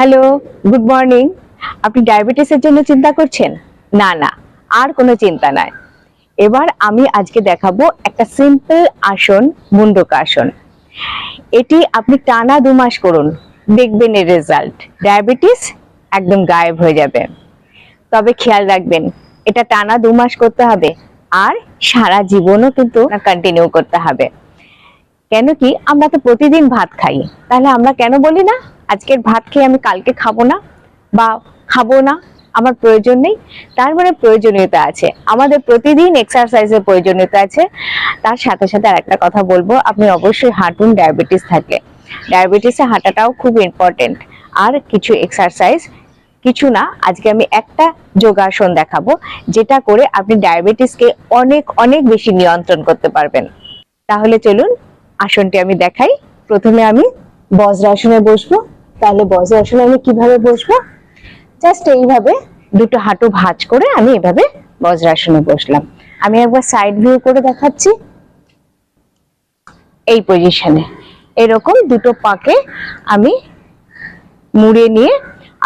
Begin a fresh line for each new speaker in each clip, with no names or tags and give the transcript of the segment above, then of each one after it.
Hello good morning আপনি ডায়াবেটিসের জন্য চিন্তা করছেন? না না, আর কোনো চিন্তা নাই। এবার আমি আজকে দেখাবো একটা সিম্পল আসন, মুন্ডক আসন। এটি আপনি টানা দু মাস করুন, দেখবেন এর রেজাল্ট ডায়াবেটিস একদম গায়েব হয়ে যাবে। তবে খেয়াল রাখবেন, এটা টানা দু মাস করতে হবে, আর সারা জীবনও কিন্তু কন্টিনিউ করতে হবে। কেন কি, আমরা তো প্রতিদিন ভাত খাই, তাহলে আমরা কেন বলি না? আজকের ভাত খেয়ে আমি কালকে খাব না বা খাব না, আমার প্রয়োজন নেই। তার মানে প্রয়োজনীয়তা আছে। আমাদের প্রতিদিন এক্সারসাইজের প্রয়োজনীয়তা আছে। তার সাথে সাথে আরেকটা কথা বলব, আপনি অবশ্যই হাঁটুন ডায়াবেটিস থাকলে ডায়াবেটিসে হাঁটাটাও খুব ইম্পর্টেন্ট আর কিছু এক্সারসাইজ কিছু না, আজকে আমি একটা যোগাসন দেখাবো, যেটা করে আপনি ডায়াবেটিসকে অনেক অনেক বেশি নিয়ন্ত্রণ করতে পারবেন। তাহলে চলুন, আসনটি আমি দেখাই। প্রথমে আমি বজ্রাসনে বসবো। তাহলে বজ্রাসনে আমি কীভাবে বসবো? জাস্ট এইভাবে দুটো হাঁটু ভাঁজ করে আমি এভাবে বজ্রাসনে বসলাম। আমি একবার সাইড ভিউ করে দেখাচ্ছি। এই পজিশনে এরকম দুটো পাকে আমি মুড়ে নিয়ে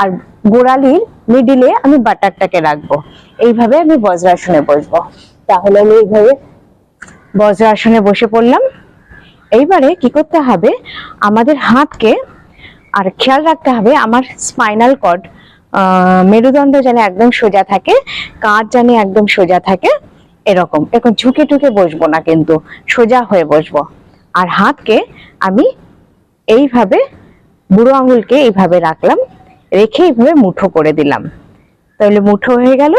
আর গোড়ালির মিডিলে আমি বাটারটাকে রাখব। এইভাবে আমি বজ্রাসনে বসবো। তাহলে আমি এইভাবে বজ্রাসনে বসে পড়লাম। এইবারে কি করতে হবে? আমাদের হাতকে আর খেয়াল রাখতে হবে, আমার স্পাইনাল কর্ড মেরুদণ্ড যেন একদম সোজা থাকে, কাঁধ যেন একদম সোজা থাকে, এরকম। এখন ঝুঁকে টুকে বসবো না কিন্তু, সোজা হয়ে বসবো। আর হাতকে আমি এইভাবে, বুড়ো আঙুলকে এইভাবে রাখলাম, রেখে এইভাবে মুঠো করে দিলাম। তাহলে মুঠো হয়ে গেল।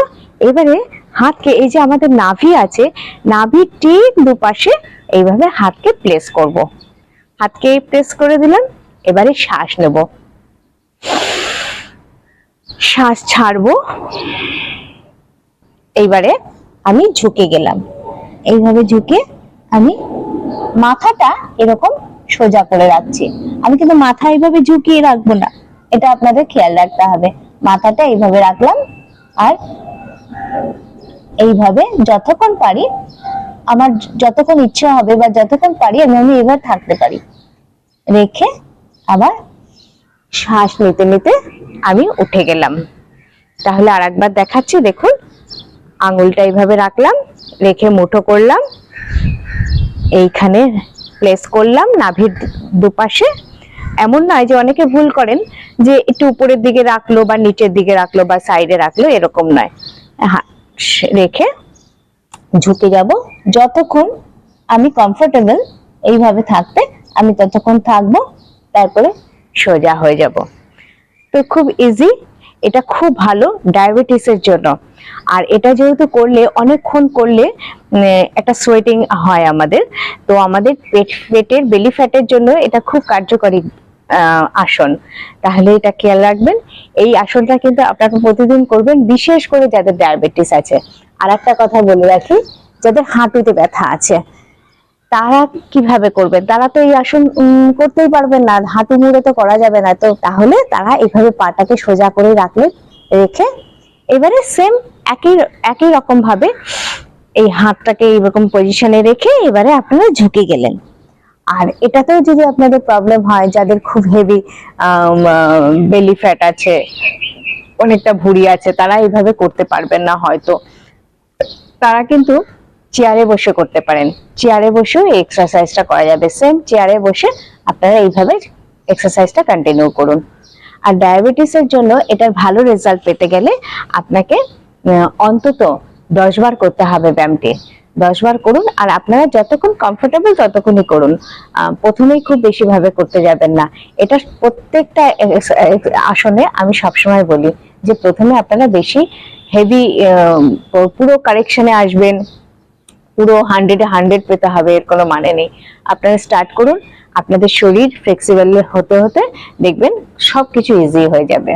এবারে হাতকে, এই যে আমাদের নাভি আছে নাভির ঠিক দুপাশে এইভাবে হাতকে প্লেস করব। হাতকে প্লেস করে দিলাম। এবারে শ্বাস নেব। শ্বাস ছাড়বো। এইবারে আমি ঝুঁকে গেলাম। এইভাবে ঝুঁকে আমি মাথাটা এরকম সোজা করে রাখছি। আমি কিন্তু মাথা এইভাবে ঝুঁকিয়ে রাখব না। এটা আপনাদের খেয়াল রাখতে হবে। মাথাটা এইভাবে রাখলাম আর এইভাবে যতক্ষণ পারি আমার যতক্ষণ ইচ্ছা হবে বা যতক্ষণ পারি আমি আমি এবার থাকতে পারি। রেখে আবার শ্বাস নিতে নিতে আমি উঠে গেলাম। তাহলে আর একবার দেখাচ্ছি, দেখুন। আঙুলটা এইভাবে রাখলাম, রেখে মুঠো করলাম। এইখানে প্লেস করলাম নাভির দুপাশে। এমন নয় যে অনেকে ভুল করেন, যে একটু উপরের দিকে রাখল বা নিচের দিকে রাখল বা সাইডে রাখল, এরকম নয়। হ্যাঁ রেখে ঝুঁকে যাব। যতক্ষণ আমি কমফোর্টেবল এইভাবে থাকতে, আমি ততক্ষণ থাকব। তারপরে সোজা হয়ে যাব। তো খুব ইজি এটা খুব ভালো ডায়াবেটিসের জন্য। আর এটা যেহেতু করলে, অনেকক্ষণ করলে একটা সোয়েটিং হয় আমাদের। তো আমাদের পেট, পেটের বেলি ফ্যাটের জন্য এটা খুব কার্যকরী আসন। তাহলে এটা খেয়াল রাখবেন। এই আসনটা কিন্তু আপনারা প্রতিদিন করবেন, বিশেষ করে যাদের ডায়াবেটিস আছে। আর একটা কথা বলে রাখি, যাদের হাঁটুতে ব্যথা আছে। তারা কীভাবে করবেন তারা তো এই আসন করতেই পারবেন না, হাঁটু মুড়ে তো করা যাবে না। তো তাহলে তারা এইভাবে পাটাকে সোজা করে রাখলে, রেখে এবারে সেম একই একই রকম ভাবে এই হাতটাকে এইরকম পজিশনে রেখে এবারে আপনারা ঝুঁকে গেলেন। আর এটাতেও যদি আপনাদের প্রবলেম হয়, যাদের খুব হেভি বেলি ফ্যাট আছে, অনেকটা ভুঁড়ি আছে, তারা এইভাবে করতে পারবেন না হয়তো। তারা কিন্তু চেয়ারে বসে করতে পারেন। চেয়ারে বসেও এই এক্সারসাইজটা করা যাবে। সেম চেয়ারে বসে আপনারা এইভাবে এক্সারসাইজটা কন্টিনিউ করুন। আর ডায়াবেটিসের জন্য এটার ভালো রেজাল্ট পেতে গেলে আপনাকে অন্তত দশ বার করতে হবে ব্যায়ামটি। দশ বার করুন আর আপনারা যতক্ষণ কমফোর্টেবল ততক্ষণই করুন। প্রথমেই খুব বেশি ভাবে করতে যাবেন না। এটা প্রত্যেকটা আসনে আমি সবসময় বলি যে প্রথমে আপনারা বেশি হেভি পুরো কারেকশনে আসবেন। পুরো হান্ড্রেডে হান্ড্রেড পেতে হবে, এর কোনো মানে নেই। আপনারা স্টার্ট করুন, আপনাদের শরীর ফ্লেক্সিবল হতে হতে দেখবেন সব কিছু ইজি হয়ে যাবে।